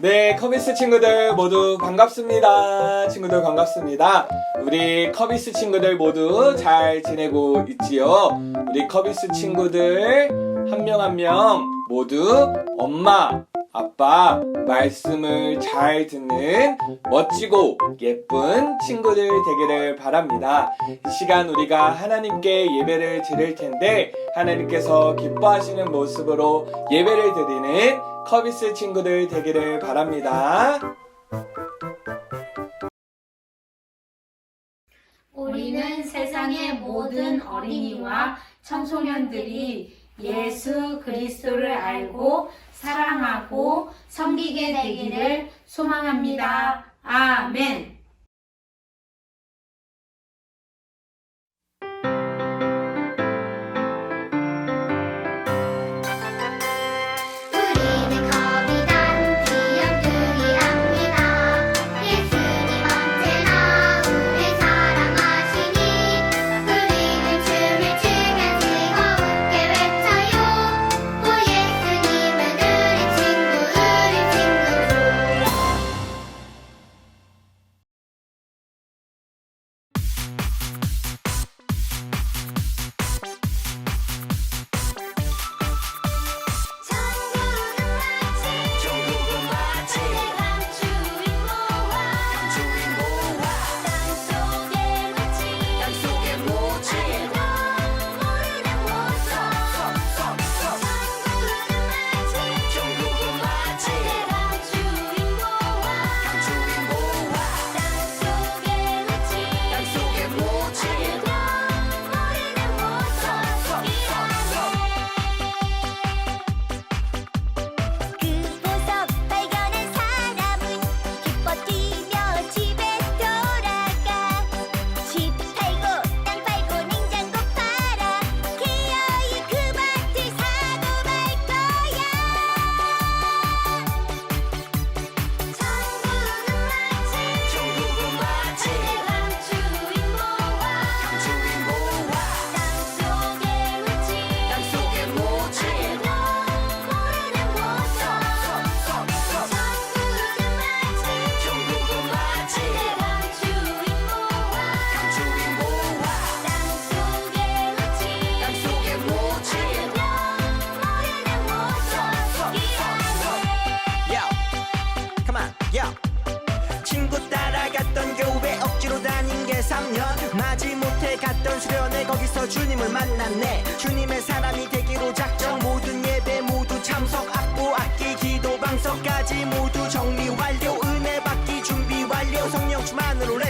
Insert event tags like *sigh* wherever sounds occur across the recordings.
네, 커비스 친구들 모두 반갑습니다. 친구들 반갑습니다. 우리 커비스 친구들 모두 잘 지내고 있지요? 우리 커비스 친구들 한명 한 명 모두 엄마, 아빠 말씀을 잘 듣는 멋지고 예쁜 친구들 되기를 바랍니다. 이 시간 우리가 하나님께 예배를 드릴 텐데 하나님께서 기뻐하시는 모습으로 예배를 드리는 커비스 친구들 되기를 바랍니다. 우리는 세상의 모든 어린이와 청소년들이 예수 그리스도를 알고 사랑하고 섬기게 되기를 소망합니다. 아멘.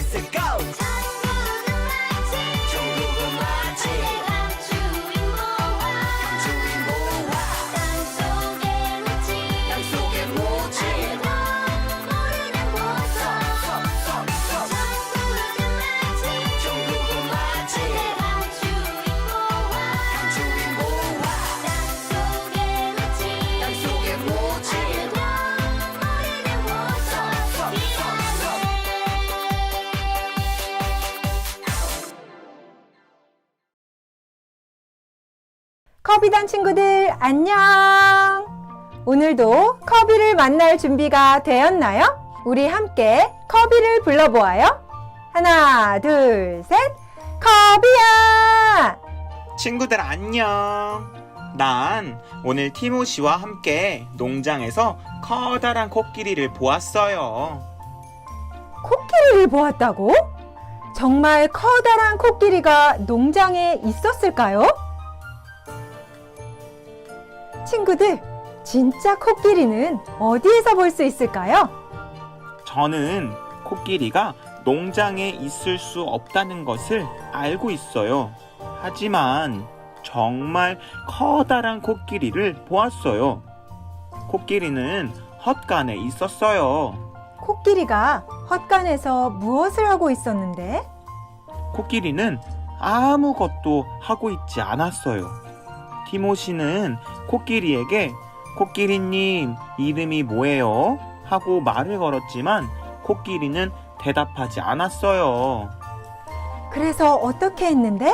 충만 커비단 친구들 안녕! 오늘도 커비를 만날 준비가 되었나요? 우리 함께 커비를 불러보아요. 하나, 둘, 셋! 커비야! 친구들 안녕. 난 오늘 티모시와 함께 농장에서 커다란 코끼리를 보았어요. 코끼리를 보았다고? 정말 커다란 코끼리가 농장에 있었을까요? 친구들, 진짜 코끼리는 어디에서 볼 수 있을까요? 저는 코끼리가 농장에 있을 수 없다는 것을 알고 있어요. 하지만 정말 커다란 코끼리를 보았어요. 코끼리는 헛간에 있었어요. 코끼리가 헛간에서 무엇을 하고 있었는데? 코끼리는 아무것도 하고 있지 않았어요. 티모시는 코끼리에게 코끼리님 이름이 뭐예요? 하고 말을 걸었지만 코끼리는 대답하지 않았어요. 그래서 어떻게 했는데?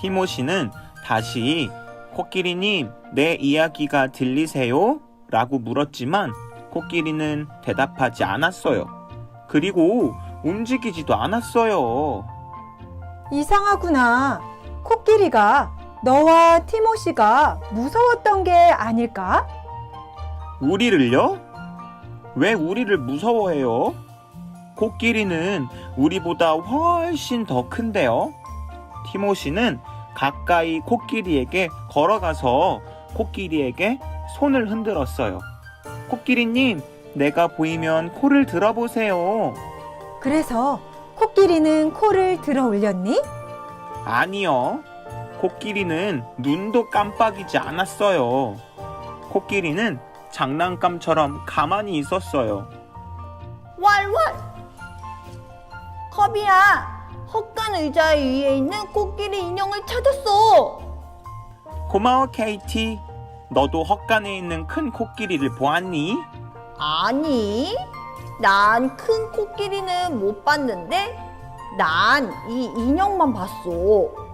티모시는 다시 코끼리님 내 이야기가 들리세요? 라고 물었지만 코끼리는 대답하지 않았어요. 그리고 움직이지도 않았어요. 이상하구나. 코끼리가 너와 티모시가 무서웠던 게 아닐까? 우리를요? 왜 우리를 무서워해요? 코끼리는 우리보다 훨씬 더 큰데요. 티모시는 가까이 코끼리에게 걸어가서 코끼리에게 손을 흔들었어요. 코끼리님, 내가 보이면 코를 들어보세요. 그래서 코끼리는 코를 들어 올렸니? 아니요. 코끼리는 눈도 깜빡이지 않았어요. 코끼리는 장난감처럼 가만히 있었어요. 왈왈! 커비야, 헛간 의자 위에 있는 코끼리 인형을 찾았어. 고마워, 케이티. 너도 헛간에 있는 큰 코끼리를 보았니? 아니, 난 큰 코끼리는 못 봤는데, 난 이 인형만 봤어.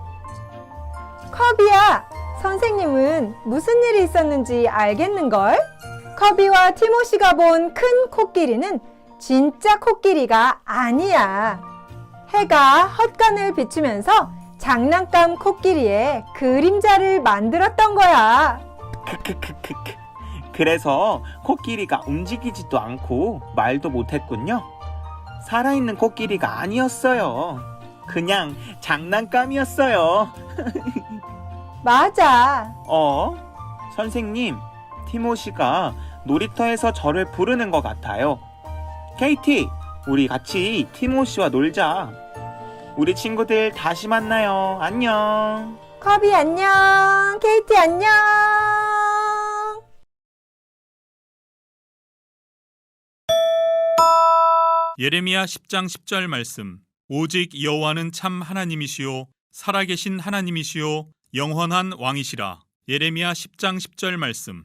커비야, 선생님은 무슨 일이 있었는지 알겠는걸? 커비와 티모시가 본 큰 코끼리는 진짜 코끼리가 아니야. 해가 헛간을 비추면서 장난감 코끼리의 그림자를 만들었던 거야. 그래서 코끼리가 움직이지도 않고 말도 못했군요. 살아있는 코끼리가 아니었어요. 그냥 장난감이었어요. *laughs* 맞아. 어? 선생님, 티모시가 놀이터에서 저를 부르는 것 같아요. 케이티, 우리 같이 티모시와 놀자. 우리 친구들 다시 만나요. 안녕. 커비 안녕. 케이티 안녕. 예레미야 10장 10절 말씀 오직 여호와는 참 하나님이시요 살아계신 하나님이시요 영원한 왕이시라 예레미야 10장 10절 말씀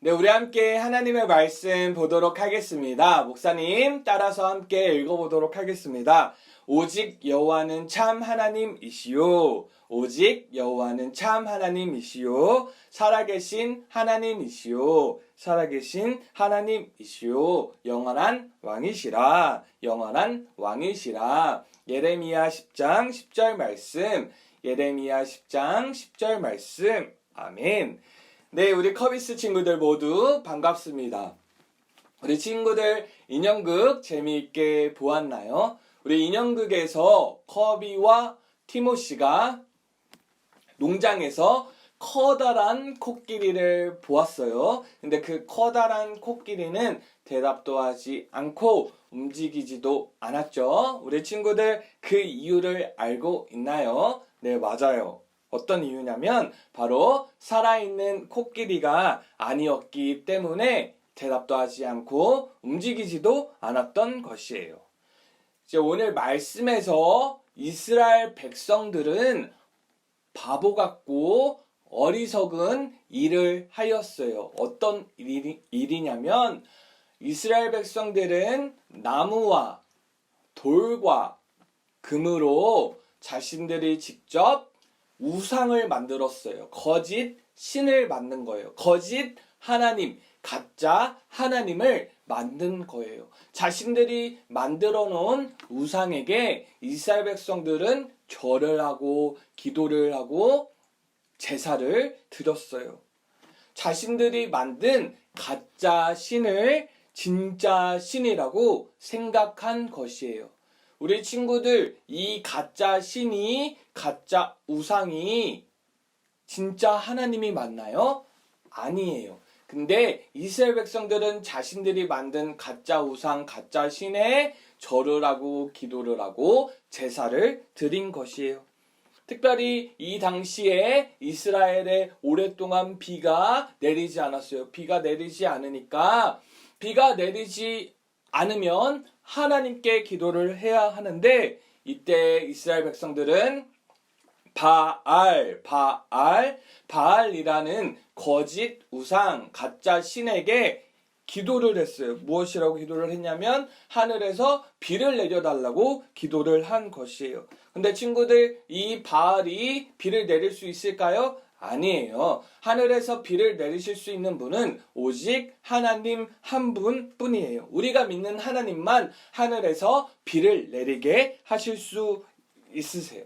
네, 우리 함께 하나님의 말씀 보도록 하겠습니다. 목사님 따라서 함께 읽어보도록 하겠습니다. 오직 여호와는 참 하나님이시요. 오직 여호와는 참 하나님이시요. 살아계신 하나님이시요. 살아계신 하나님이시요. 영원한 왕이시라. 영원한 왕이시라. 예레미야 10장 10절 말씀. 예레미야 10장 10절 말씀. 아멘. 네, 우리 커비스 친구들 모두 반갑습니다. 우리 친구들 인형극 재미있게 보았나요? 우리 인형극에서 커비와 티모시가 농장에서 커다란 코끼리를 보았어요. 근데 그 커다란 코끼리는 대답도 하지 않고 움직이지도 않았죠. 우리 친구들 그 이유를 알고 있나요? 네, 맞아요. 어떤 이유냐면 바로 살아있는 코끼리가 아니었기 때문에 대답도 하지 않고 움직이지도 않았던 것이에요. 이제 오늘 말씀에서 이스라엘 백성들은 바보 같고 어리석은 일을 하였어요. 어떤 일이, 일이냐면 이스라엘 백성들은 나무와 돌과 금으로 자신들이 직접 우상을 만들었어요. 거짓 신을 만든 거예요. 거짓 하나님, 가짜 하나님을 만든 거예요. 자신들이 만들어 놓은 우상에게 이스라엘 백성들은 절을 하고 기도를 하고 제사를 드렸어요. 자신들이 만든 가짜 신을 진짜 신이라고 생각한 것이에요. 우리 친구들, 이 가짜 신이, 가짜 우상이 진짜 하나님이 맞나요? 아니에요. 근데 이스라엘 백성들은 자신들이 만든 가짜 우상, 가짜 신에 절을 하고 기도를 하고 제사를 드린 것이에요. 특별히 이 당시에 이스라엘에 오랫동안 비가 내리지 않았어요. 비가 내리지 않으니까 비가 내리지 않으면 하나님께 기도를 해야 하는데 이때 이스라엘 백성들은 바알, 바알, 바알이라는 거짓 우상, 가짜 신에게 기도를 했어요. 무엇이라고 기도를 했냐면 하늘에서 비를 내려달라고 기도를 한 것이에요. 근데 친구들 이 바알이 비를 내릴 수 있을까요? 아니에요. 하늘에서 비를 내리실 수 있는 분은 오직 하나님 한 분 뿐이에요. 우리가 믿는 하나님만 하늘에서 비를 내리게 하실 수 있으세요.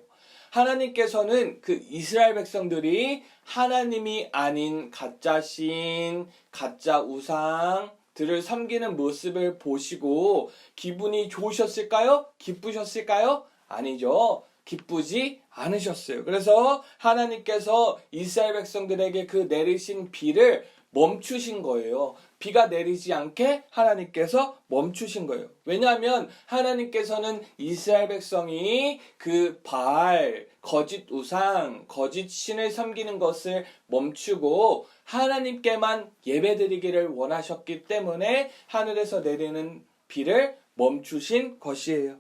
하나님께서는 그 이스라엘 백성들이 하나님이 아닌 가짜 신, 가짜 우상 들을 섬기는 모습을 보시고 기분이 좋으셨을까요? 기쁘셨을까요? 아니죠. 기쁘지 않으셨어요. 그래서 하나님께서 이스라엘 백성들에게 그 내리신 비를 멈추신 거예요. 비가 내리지 않게 하나님께서 멈추신 거예요. 왜냐하면 하나님께서는 이스라엘 백성이 그 바알, 거짓 우상, 거짓 신을 섬기는 것을 멈추고 하나님께만 예배드리기를 원하셨기 때문에 하늘에서 내리는 비를 멈추신 것이에요.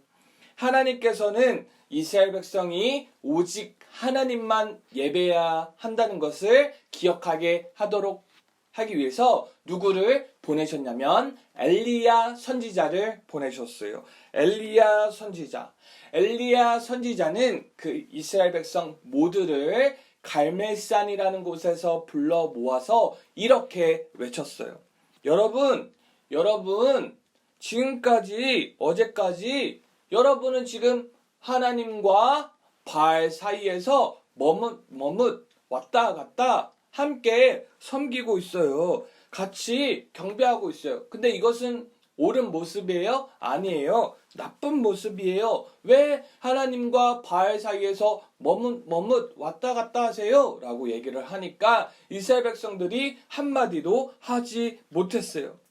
하나님께서는 이스라엘 백성이 오직 하나님만 예배해야 한다는 것을 기억하게 하도록 하기 위해서 누구를 보내셨냐면 엘리야 선지자를 보내셨어요. 엘리야 선지자. 엘리야 선지자는 그 이스라엘 백성 모두를 갈멜산이라는 곳에서 불러 모아서 이렇게 외쳤어요. 여러분, 여러분, 지금까지, 어제까지 여러분은 지금 하나님과 바알 사이에서 머뭇, 머뭇, 왔다 갔다 함께 섬기고 있어요. 같이 경배하고 있어요. 근데 이것은 옳은 모습이에요? 아니에요. 나쁜 모습이에요. 왜 하나님과 바알 사이에서 머뭇, 머뭇 왔다 갔다 하세요? 라고 얘기를 하니까 이스라엘 백성들이 한마디도 하지 못했어요.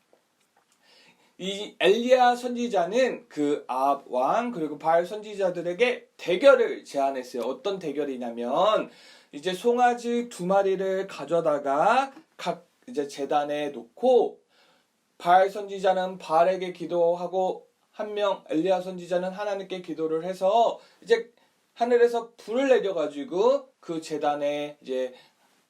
이 엘리야 선지자는 그 아합 왕 그리고 바알 선지자들에게 대결을 제안했어요. 어떤 대결이냐면 이제 송아지 두 마리를 가져다가 각 이제 재단에 놓고 바알 선지자는 바알에게 기도하고 한 명 엘리야 선지자는 하나님께 기도를 해서 이제 하늘에서 불을 내려 가지고 그 재단에 이제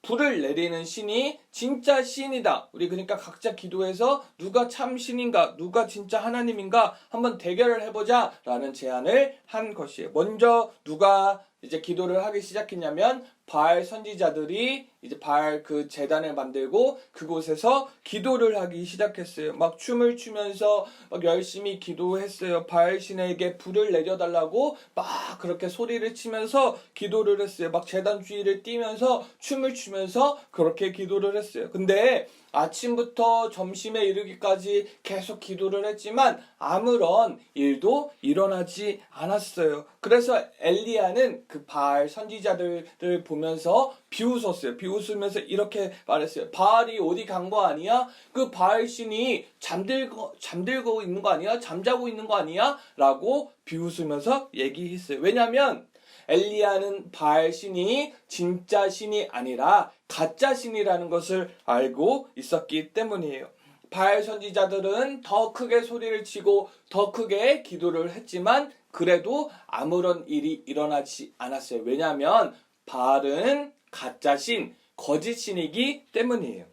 불을 내리는 신이 진짜 신이다. 우리 그러니까 각자 기도해서 누가 참 신인가, 누가 진짜 하나님인가 한번 대결을 해보자 라는 제안을 한 것이에요. 먼저 누가 이제 기도를 하기 시작했냐면 바알 선지자들이 이제 바알 그 재단을 만들고 그곳에서 기도를 하기 시작했어요. 막 춤을 추면서 막 열심히 기도했어요. 바알 신에게 불을 내려달라고 막 그렇게 소리를 치면서 기도를 했어요. 막 재단 주위를 뛰면서 춤을 추면서 그렇게 기도를 했어요. 근데 아침부터 점심에 이르기까지 계속 기도를 했지만 아무런 일도 일어나지 않았어요. 그래서 엘리야는 그 바알 선지자들을 보면서 비웃었어요. 비웃으면서 이렇게 말했어요. 바알이 어디 간 거 아니야? 그 바알 신이 잠들고 잠들고 있는 거 아니야? 잠자고 있는 거 아니야? 라고 비웃으면서 얘기했어요. 왜냐면 엘리야는 바알 신이 진짜 신이 아니라 가짜 신이라는 것을 알고 있었기 때문이에요. 바알 선지자들은 더 크게 소리를 치고 더 크게 기도를 했지만 그래도 아무런 일이 일어나지 않았어요. 왜냐하면 바알은 가짜 신, 거짓 신이기 때문이에요.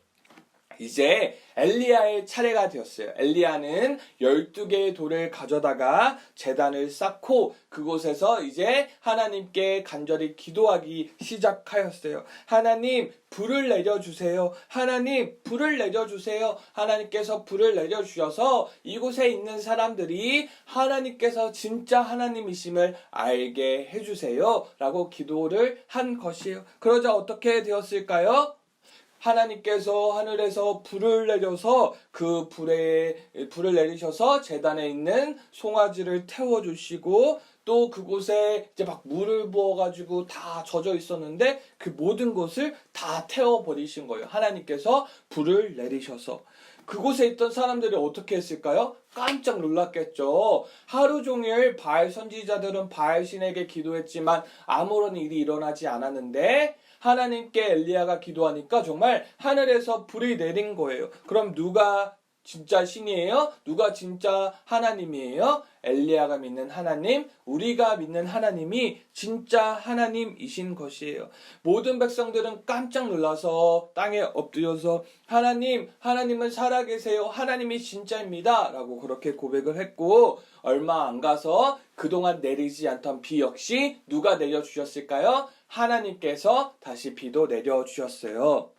이제 엘리야의 차례가 되었어요. 엘리야는 12개의 돌을 가져다가 재단을 쌓고 그곳에서 이제 하나님께 간절히 기도하기 시작하였어요. 하나님, 불을 내려주세요. 하나님, 불을 내려주세요. 하나님께서 불을 내려주셔서 이곳에 있는 사람들이 하나님께서 진짜 하나님이심을 알게 해주세요. 라고 기도를 한 것이에요. 그러자 어떻게 되었을까요? 하나님께서 하늘에서 불을 내려서 그 불에 불을 내리셔서 재단에 있는 송아지를 태워 주시고 또 그곳에 이제 막 물을 부어 가지고 다 젖어 있었는데 그 모든 것을 다 태워 버리신 거예요. 하나님께서 불을 내리셔서 그곳에 있던 사람들이 어떻게 했을까요? 깜짝 놀랐겠죠. 하루 종일 바알 선지자들은 바알 신에게 기도했지만 아무런 일이 일어나지 않았는데 하나님께 엘리야가 기도하니까 정말 하늘에서 불이 내린 거예요. 그럼 누가 진짜 신이에요? 누가 진짜 하나님이에요? 엘리야가 믿는 하나님, 우리가 믿는 하나님이 진짜 하나님이신 것이에요. 모든 백성들은 깜짝 놀라서 땅에 엎드려서 하나님, 하나님은 살아계세요. 하나님이 진짜입니다. 라고 그렇게 고백을 했고 얼마 안 가서 그동안 내리지 않던 비 역시 누가 내려주셨을까요? 하나님께서 다시 비도 내려주셨어요.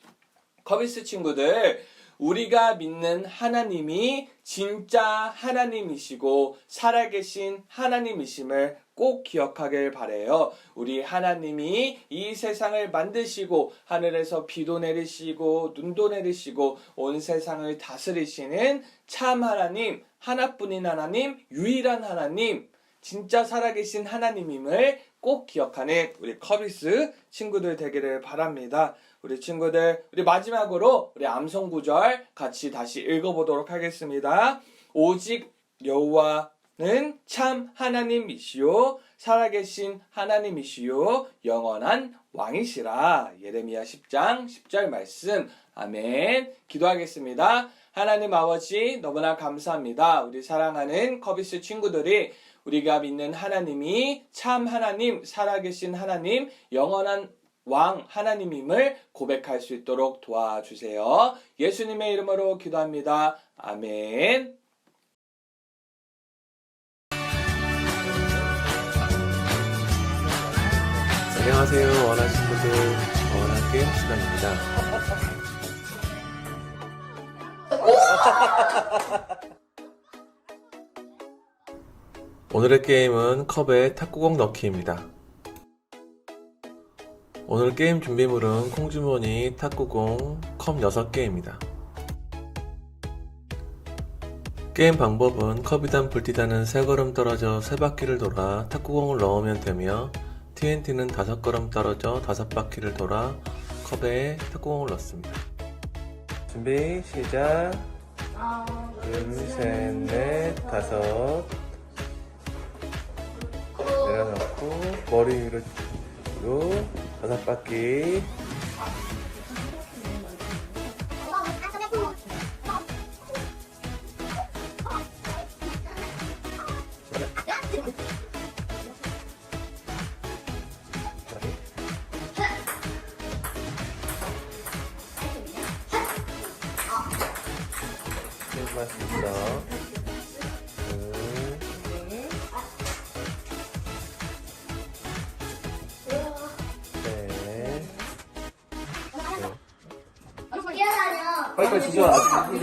커비스 친구들, 우리가 믿는 하나님이 진짜 하나님이시고 살아계신 하나님이심을 꼭 기억하길 바래요. 우리 하나님이 이 세상을 만드시고 하늘에서 비도 내리시고 눈도 내리시고 온 세상을 다스리시는 참 하나님, 하나뿐인 하나님, 유일한 하나님, 진짜 살아계신 하나님임을 꼭 기억하는 우리 커비스 친구들 되기를 바랍니다. 우리 친구들, 우리 마지막으로 우리 암송 구절 같이 다시 읽어보도록 하겠습니다. 오직 여호와는 참 하나님이시요 살아계신 하나님이시요 영원한 왕이시라. 예레미야 10장 10절 말씀. 아멘. 기도하겠습니다. 하나님 아버지 너무나 감사합니다. 우리 사랑하는 커비스 친구들이 우리가 믿는 하나님이 참 하나님, 살아계신 하나님, 영원한 왕 하나님임을 고백할 수 있도록 도와주세요. 예수님의 이름으로 기도합니다. 아멘. 안녕하세요. 원하 친구들. 원하 게임 시간입니다. 오늘의 게임은 컵에 탁구공 넣기입니다. 오늘 게임 준비물은 콩주머니, 탁구공, 컵 6개입니다. 게임 방법은 컵이단 불티단은 3걸음 떨어져 3바퀴를 돌아 탁구공을 넣으면 되며 TNT는 5걸음 떨어져 5바퀴를 돌아 컵에 탁구공을 넣습니다. 준비 시작. 둘, 셋, 넷, 다섯. 내려놓고 머리 위로 로 다섯 바퀴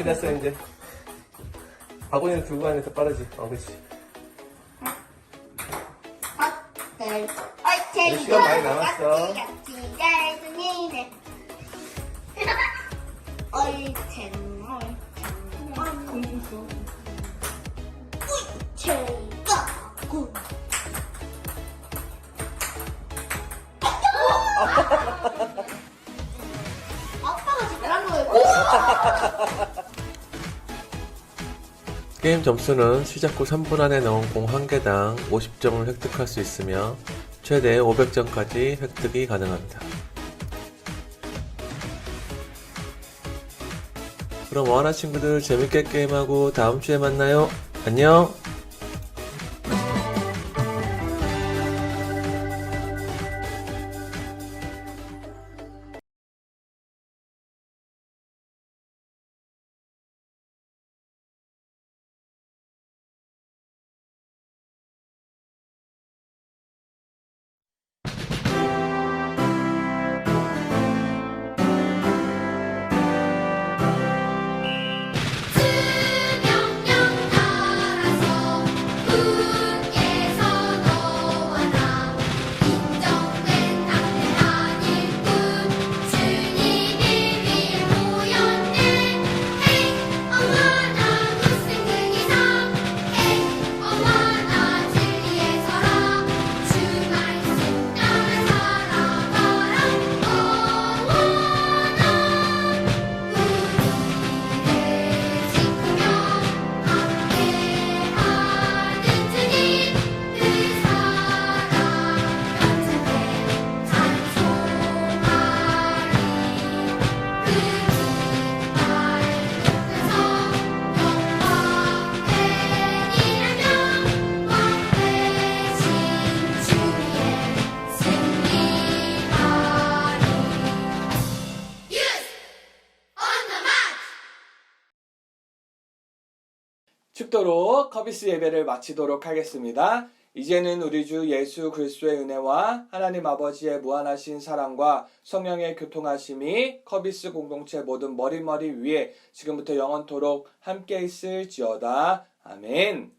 됐어 이제. 바구니를 들고 가는 게 더 빠르지. 어. 이제 시간 많이 남았어. *laughs* *laughs* 게임 점수는 시작 후 3분 안에 넣은 공 1개당 50점을 획득할 수 있으며 최대 500점까지 획득이 가능합니다. 그럼 원하 친구들 재밌게 게임하고 다음 주에 만나요. 안녕! 축도로 커비스 예배를 마치도록 하겠습니다. 이제는 우리 주 예수 그리스도의 은혜와 하나님 아버지의 무한하신 사랑과 성령의 교통하심이 커비스 공동체 모든 머리머리 위에 지금부터 영원토록 함께 있을지어다. 아멘.